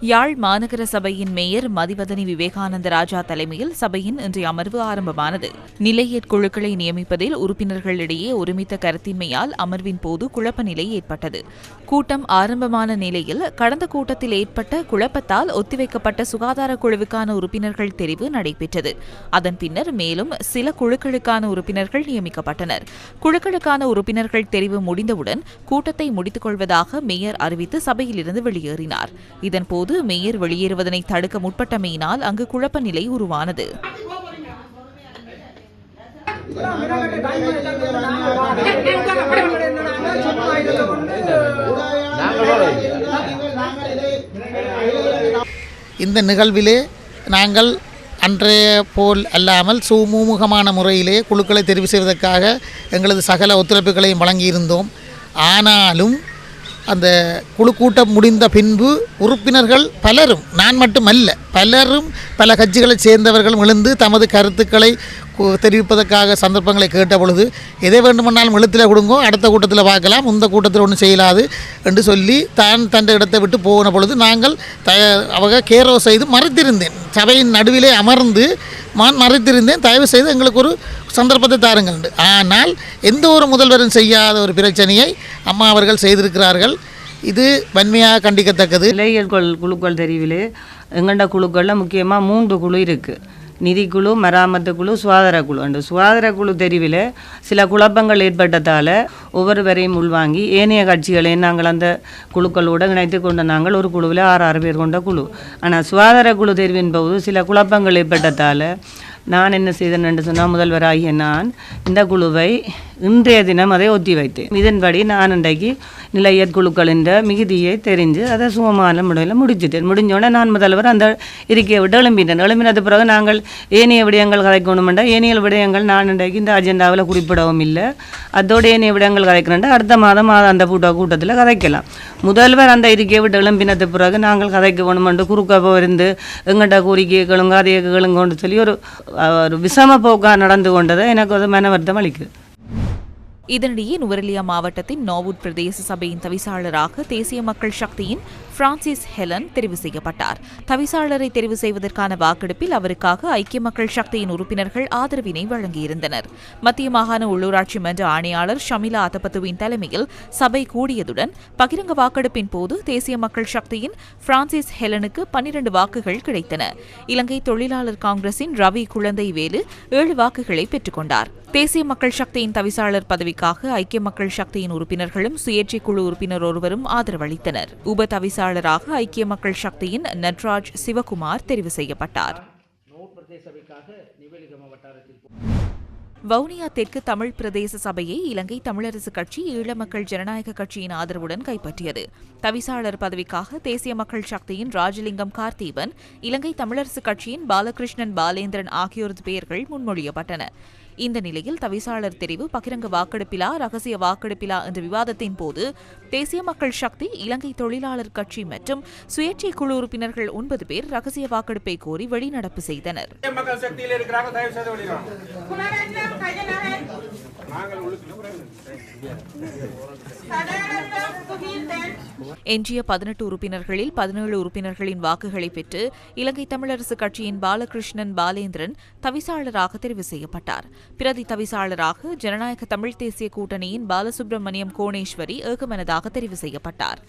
யாழ் மாநகர சபையின் மேயர் மதிவதனி விவேகானந்த ராஜா தலைமையில் சபையின் இன்றைய அமர்வு ஆரம்பமானது. நிலையற் குழுக்களை நியமிப்பதில் உறுப்பினர்களிடையே ஒருமித்த கருத்தின்மையால் அமர்வின் போது குழப்ப நிலை ஏற்பட்டது. கூட்டம் ஆரம்பமான நிலையில் கடந்த கூட்டத்தில் ஏற்பட்ட குழப்பத்தால் ஒத்திவைக்கப்பட்ட சுகாதார குழுவுக்கான உறுப்பினர்கள் தெரிவு நடைபெற்றது. அதன் பின்னர் மேலும் சில குழுக்களுக்கான உறுப்பினர்கள் நியமிக்கப்பட்டனர். குழுக்களுக்கான உறுப்பினர்கள் தெரிவு முடிந்தவுடன் கூட்டத்தை முடித்துக் கொள்வதாக மேயர் அறிவித்து சபையிலிருந்து வெளியேறினார். இதன்போது மேயர் வெளியேறுவதனை தடுக்க முற்பட்டமையினால் அங்கு குழப்ப நிலை உருவானது. இந்த நிகழ்விலே நாங்கள் அன்றைய போல் அல்லாமல் சுமூகமான முறையிலே குழுக்களை தெரிவு செய்வதற்காக எங்களது சகல ஒத்துழைப்புகளையும் வழங்கியிருந்தோம். ஆனாலும் அந்த குழு கூட்டம் முடிந்த பின்பு உறுப்பினர்கள் பலரும் நான் மட்டுமல்ல பலரும் பல கட்சிகளைச் சேர்ந்தவர்களும் எழுந்து தமது கருத்துக்களை தெரிவிப்பதற்காக சந்தர்ப்பங்களை கேட்ட பொழுது எதை வேண்டுமானாலும் எழுத்தில் கொடுங்கோ அடுத்த கூட்டத்தில் பார்க்கலாம் இந்த கூட்டத்தில் ஒன்றும் செய்யலாது என்று சொல்லி தான் தன் இடத்தை விட்டு போன பொழுது நாங்கள் த அவங்க கேரோ செய்து மறைத்திருந்தேன். சபையின் நடுவிலே அமர்ந்து நான் மறைத்திருந்தேன். தயவு செய்து எங்களுக்கு ஒரு சந்தர்ப்பத்தை தாருங்கள். ஆனால் எந்த ஒரு முதல்வரும் செய்யாத ஒரு பிரச்சனையை அம்மா அவர்கள் செய்திருக்கிறார்கள். இது வன்மையாக கண்டிக்கத்தக்கது. இளைஞர் குழுக்கள் தெரிவிலே எங்கண்ட குழுக்களில் முக்கியமாக மூன்று குழு இருக்குது நிதிக்குழு மராமத்து குழு சுகாதார குழு. அந்த சுகாதார குழு தெரிவில் சில குழப்பங்கள் ஏற்பட்டதால் ஒவ்வொருவரையும் உள்வாங்கி ஏனைய கட்சிகளை நாங்கள் அந்த குழுக்களோடு இணைத்து கொண்ட நாங்கள் ஒரு குழுவில் ஆறு ஆறு பேர் கொண்ட குழு. ஆனால் சுகாதார குழு தெரிவின் போது சில குழப்பங்கள் ஏற்பட்டதால் நான் என்ன செய்தேன் என்று சொன்னால் முதல்வராகிய நான் இந்த குழுவை இன்றைய தினம் அதை ஒத்தி வைத்தேன் இதன்படி நான் இன்றைக்கு நிலையற் குழுக்களின் மிகுதியை தெரிஞ்சு அதை சுகமான முறையில் முடிச்சுட்டேன். முடிஞ்சோடனே நான் முதல்வர் அந்த இருக்கையை விட்டு எழும்பிட்டேன் எழும்பினது பிறகு நாங்கள் ஏனைய விடயங்கள் கதைக்கணுமெண்டா ஏனைய விடயங்கள் நான் இன்றைக்கு இந்த அஜெண்டாவில் குறிப்பிடவும் இல்லை. அதோடு ஏனைய விடயங்கள் கதைக்கணுண்டா அடுத்த மாதம் மாதம் அந்த கூட்ட கூட்டத்தில் கதைக்கலாம். முதல்வர் அந்த இருக்கையை விட்டு எழும்பினது பிறகு நாங்கள் கதைக்க வேணுமென்று குறுக்க போயிருந்து எங்கள்கிட்ட கோரிக்கைகளும் கேளுங்க கொண்டு கேளுங்கன்னு சொல்லி ஒரு ஒரு விஷம போக்கா நடந்து கொண்டதை எனக்கு அது மன வருத்தம் அளிக்குது இதனிடையே நுவரெலியா மாவட்டத்தின் நாவூட் பிரதேச சபையின் தவிசாளராக தேசிய மக்கள் சக்தியின் பிரான்சிஸ் ஹெலன் தெரிவு செய்யப்பட்டார். தவிசாளரை தெரிவு செய்வதற்கான வாக்கெடுப்பில் அவருக்காக ஐக்கிய மக்கள் சக்தியின் உறுப்பினர்கள் ஆதரவினை வழங்கியிருந்தனர். மத்திய மாகாண உள்ளூராட்சி மன்ற ஆணையாளர் ஷமிலா அத்தபத்துவின் தலைமையில் சபை கூடியதுடன் பகிரங்க வாக்கெடுப்பின் போது தேசிய மக்கள் சக்தியின் பிரான்சிஸ் ஹெலனுக்கு பன்னிரண்டு வாக்குகள் கிடைத்தன. இலங்கை தொழிலாளர் காங்கிரசின் ரவி குழந்தை வேலு ஏழு வாக்குகளை பெற்றுக்கொண்டார் தேசிய மக்கள் சக்தியின் தவிசாளர் பதவி பதவிக்காக ஐக்கிய மக்கள் சக்தியின் உறுப்பினர்களும் சுயேட்சை குழு உறுப்பினர் ஒருவரும் ஆதரவளித்தனர். உப தவிசாளராக ஐக்கிய மக்கள் சக்தியின் நட்ராஜ் சிவகுமார் தெரிவு செய்யப்பட்டார். வவுனியா தெற்கு தமிழ் பிரதேச சபையை இலங்கை தமிழரசு கட்சி ஈழ மக்கள் ஜனநாயக கட்சியின் ஆதரவுடன் கைப்பற்றியது. தவிசாளர் பதவிக்காக தேசிய மக்கள் சக்தியின் ராஜலிங்கம் கார்த்தீபன் இலங்கை தமிழரசு கட்சியின் பாலகிருஷ்ணன் பாலேந்திரன் ஆகியோரது பெயர்கள் முன்மொழியப்பட்டன. இந்த நிலையில் தவிசாளர் தெரிவு பகிரங்க வாக்கெடுப்பிலா ரகசிய வாக்கெடுப்பிலா என்ற விவாதத்தின் போது தேசிய மக்கள் சக்தி இலங்கை தொழிலாளர் கட்சி மற்றும் சுயேட்சை குழு உறுப்பினர்கள் ஒன்பது பேர் ரகசிய வாக்கெடுப்பை கோரி வெளிநடப்பு செய்தனர். எஞ்சிய பதினெட்டு உறுப்பினர்களில் பதினேழு உறுப்பினர்களின் வாக்குகளை பெற்று இலங்கை தமிழரசு கட்சியின் பாலகிருஷ்ணன் பாலேந்திரன் தவிசாளராக தெரிவு செய்யப்பட்டார். பிரதி தவிசாளராக ஜனநாயக தமிழ் தேசிய கூட்டணியின் பாலசுப்ரமணியம் கோணேஸ்வரி ஏகமனதாக தெரிவு செய்யப்பட்டார்.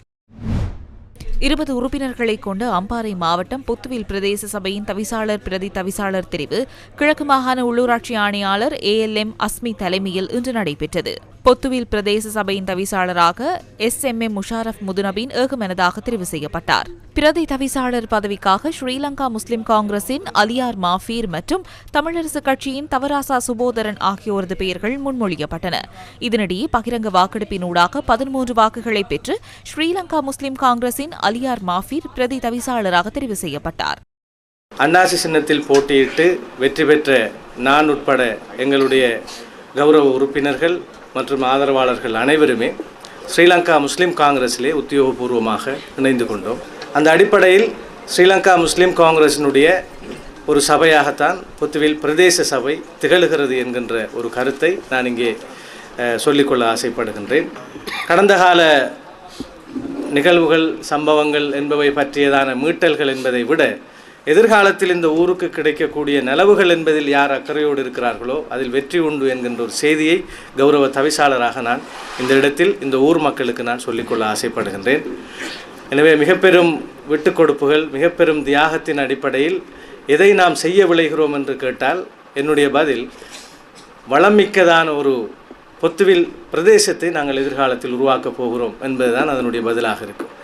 இருபது உறுப்பினர்களை கொண்ட அம்பாறை மாவட்டம் புத்துவில் பிரதேச சபையின் தவிசாளர் பிரதி தவிசாளர் தெரிவு. கிழக்கு மாகாண உள்ளூராட்சி ஆணையாளர் ஏஎல்எம் அஸ்மி தலைமையில் இன்று நடைபெற்றது. பொத்துவில் பிரதேச சபையின் தவிசாளராக எஸ் எம் எம் முஷாரப் முதுநபின் ஏகமனதாக தெரிவு செய்யப்பட்டார். பிரதி தவிசாளர் பதவிக்காக ஸ்ரீலங்கா முஸ்லிம் காங்கிரசின் அலியார் மாஃபீர் மற்றும் தமிழரசு கட்சியின் தவராசா சுபோதரன் ஆகியோரது பெயர்கள் முன்மொழியப்பட்டன. இதனிடையே பகிரங்க வாக்கெடுப்பினூடாக பதிமூன்று வாக்குகளை பெற்று ஸ்ரீலங்கா முஸ்லிம் காங்கிரசின் அலியார் மாஃபீர் பிரதி தவிசாளராக தெரிவு செய்யப்பட்டார். அண்ணாசி சின்னத்தில் போட்டியிட்டு வெற்றி பெற்ற நான் உட்பட எங்களுடைய கௌரவ உறுப்பினர்கள் மற்றும் ஆதரவாளர்கள் அனைவருமே ஸ்ரீலங்கா முஸ்லீம் காங்கிரஸிலே உத்தியோகபூர்வமாக இணைந்து கொண்டோம். அந்த அடிப்படையில் ஸ்ரீலங்கா முஸ்லீம் காங்கிரஸினுடைய ஒரு சபையாகத்தான் பொத்துவில் பிரதேச சபை திகழ்கிறது என்கின்ற ஒரு கருத்தை நான் இங்கே சொல்லிக்கொள்ள ஆசைப்படுகின்றேன். கடந்த கால நிகழ்வுகள் சம்பவங்கள் என்பவை பற்றியதான மீட்டல்கள் என்பதை விட எதிர்காலத்தில் இந்த ஊருக்கு கிடைக்கக்கூடிய நலவுகள் என்பதில் யார் அக்கறையோடு இருக்கிறார்களோ அதில் வெற்றி உண்டு என்கின்ற ஒரு செய்தியை கௌரவ தவிசாளராக நான் இந்த இடத்தில் இந்த ஊர் மக்களுக்கு நான் சொல்லிக்கொள்ள ஆசைப்படுகின்றேன். எனவே மிகப்பெரும் விட்டு கொடுப்புகள் மிகப்பெரும் தியாகத்தின் அடிப்படையில் எதை நாம் செய்ய விளைகிறோம் என்று கேட்டால் என்னுடைய பதில் வளமிக்கதான ஒரு பொத்துவில் பிரதேசத்தை நாங்கள் எதிர்காலத்தில் உருவாக்கப் போகிறோம் என்பதுதான் அதனுடைய பதிலாக இருக்கும்